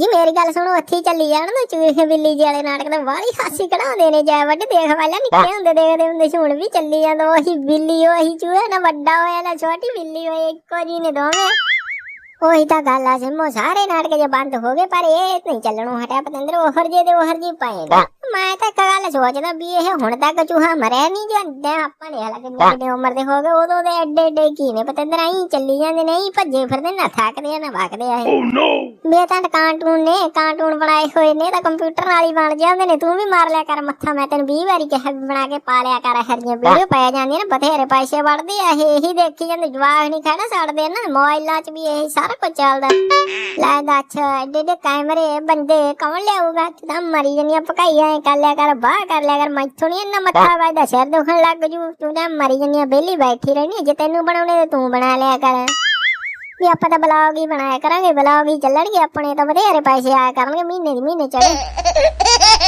ਜੀ ਮੇਰੀ ਗੱਲ ਸੁਣੋ ਹੀ ਚੱਲੀ ਜਾਣ ਨਾ ਚੂਹੇ ਬਿੱਲੀ ਜੀ ਵਾਲੇ ਨਾਟਕ ਦਾ ਵਾਲੀ ਹਾਸੀ ਕਢਾਉਂਦੇ ਨੇ ਜੈ ਵੱਡ ਦੇਖ ਵਾਲਾ ਨਿੱਕੇ ਹੁੰਦੇ ਦੇਖਦੇ ਹੁੰਦੇ ਸੀ ਹੁਣ ਵੀ ਚੱਲੀ ਜਾਂਦਾ ਉਹੀ ਬਿੱਲੀ ਉਹੀ ਚੂਹਾ ਨਾ ਵੱਡਾ ਹੋਇਆ ਨਾ ਛੋਟੀ ਬਿੱਲੀ ਹੋਏ ਇੱਕੋ ਜੀ ਨੇ ਦੋਵੇਂ। ਉਹੀ ਤਾਂ ਗੱਲ ਆ ਸਿੰਮੋ ਸਾਰੇ ਨਾਟਕ ਜੇ ਬੰਦ ਹੋ ਗਏ ਪਰ ਇਹ ਨਹੀਂ ਚੱਲਣੋਂ ਹਟਿਆ ਪਤੰਦਰ ਉਹਰ ਜੇ ਦੇ ਉਹਰ ਜੀ ਪਏਗਾ ਮੈਂ ਤਾਂ ਇੱਕ ਗੱਲ ਸੋਚਦਾ ਵੀ ਇਹ ਹੁਣ ਤੱਕ ਚੂਹਾ ਮਰਿਆ ਨਹੀਂ ਜਾਂਦਾ ਆਪਾਂ ਨੇ ਹਾਲਾਂਕਿ ਕਿੰਨੀ ਉਮਰ ਦੇ ਹੋ ਗਏ ਉਦੋਂ ਦੇ ਐਡੇ ਐਡੇ ਕੀ ਨੇ ਪਤੰਦਰ ਆਈ ਚੱਲੀ ਜਾਂਦੇ ਨਹੀਂ ਭੱਜੇ ਫਿਰਦੇ ਨਾ ਥੱਕਦੇ ਨਾ ਵਗਦੇ ਆ ਇਹ। ਵੀ ਇਹ ਤਾਂ ਕਾਰਟੂਨ ਨੇ ਕਾਰਟੂਨ ਬਣਾਏ ਹੋਏ ਨੇ ਤਾਂ ਕੰਪਿਊਟਰ ਨਾਲ ਹੀ ਬਣ ਜਾਂਦੇ ਨੇ ਤੂੰ ਵੀ ਮਾਰ ਲਿਆ ਕਰ ਮੱਥਾ ਮੈਂ ਤੈਨੂੰ 20 ਵਾਰੀ ਕਿਹਾ ਬਣਾ ਕੇ ਪਾ ਲਿਆ ਕਰ ਹਰੀਆਂ ਵੀਡੀਓ ਪਾਇਆ ਜਾਂਦੀਆਂ ਨੇ ਬਥੇਰੇ ਪੈਸੇ ਵੜਦੇ ਆ ਇਹ ਇਹੀ ਦੇਖੀ ਜਾਂਦੇ ਜਵਾਕ ਨਹੀਂ ਖਾਣਾ ਛੱਡਦੇ ਨਾ ਮੋਬਾਈਲਾਂ 'ਚ ਵੀ ਇਹੀ ਸਾਰਾ ਕੁਝ ਚੱਲਦਾ। ਲੈ ਦੱਸ ਐਡੇ ਐਡੇ ਕੈਮਰੇ ਬੰਦੇ ਕੌਣ ਲਿਆਊਗਾ? ਤੂੰ ਤਾਂ ਮਰੀ ਜੰਨੀਆਂ ਪਕਾਈਆਂ ਕਰ ਲਿਆ ਕਰ ਬਾਹਰ ਕਰ ਲਿਆ ਕਰ ਮੈਥੋਂ ਨਹੀਂ ਇੰਨਾ ਮੱਥਾ ਵੱਜਦਾ ਸਿਰ ਦੁਖਣ ਲੱਗ ਜੂ। ਤੂੰ ਤਾਂ ਮਰੀ ਜੰਨੀਆਂ ਬੇਲੀ ਬੈਠੀ ਰਹਿਣੀ ਜੇ ਤੈਨੂੰ ਬਣਾਉਣੇ ਤੇ ਤੂੰ ਬਣਾ ਲਿਆ ਕਰ। ਵੀ ਆਪਾਂ ਤਾਂ ਬਲੌਗ ਹੀ ਬਣਾਇਆ ਕਰਾਂਗੇ ਬਲੌਗ ਹੀ ਚੱਲਣਗੇ ਆਪਣੇ ਤਾਂ ਬਥੇਰੇ ਪੈਸੇ ਆਇਆ ਕਰਨਗੇ ਮਹੀਨੇ ਦੀ ਮਹੀਨੇ ਚੜੇ